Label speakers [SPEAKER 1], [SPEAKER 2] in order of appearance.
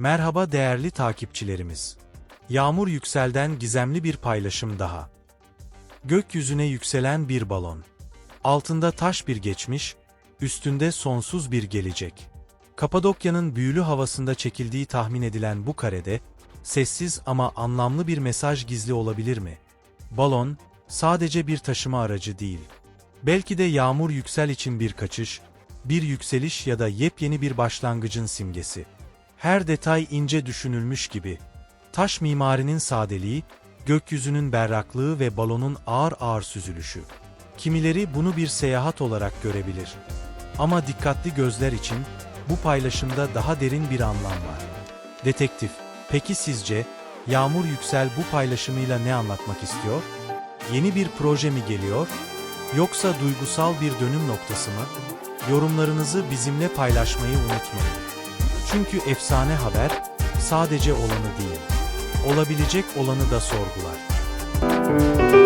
[SPEAKER 1] Merhaba değerli takipçilerimiz. Yağmur Yüksel'den gizemli bir paylaşım daha. Gökyüzüne yükselen bir balon. Altında taş bir geçmiş, üstünde sonsuz bir gelecek. Kapadokya'nın büyülü havasında çekildiği tahmin edilen bu karede, sessiz ama anlamlı bir mesaj gizli olabilir mi? Balon, sadece bir taşıma aracı değil. Belki de Yağmur Yüksel için bir kaçış, bir yükseliş ya da yepyeni bir başlangıcın simgesi. Her detay ince düşünülmüş gibi. Taş mimarinin sadeliği, gökyüzünün berraklığı ve balonun ağır ağır süzülüşü. Kimileri bunu bir seyahat olarak görebilir. Ama dikkatli gözler için bu paylaşımda daha derin bir anlam var. Detektif, peki sizce Yağmur Yüksel bu paylaşımıyla ne anlatmak istiyor? Yeni bir proje mi geliyor? Yoksa duygusal bir dönüm noktası mı? Yorumlarınızı bizimle paylaşmayı unutmayın. Çünkü efsane haber sadece olanı değil, olabilecek olanı da sorgular.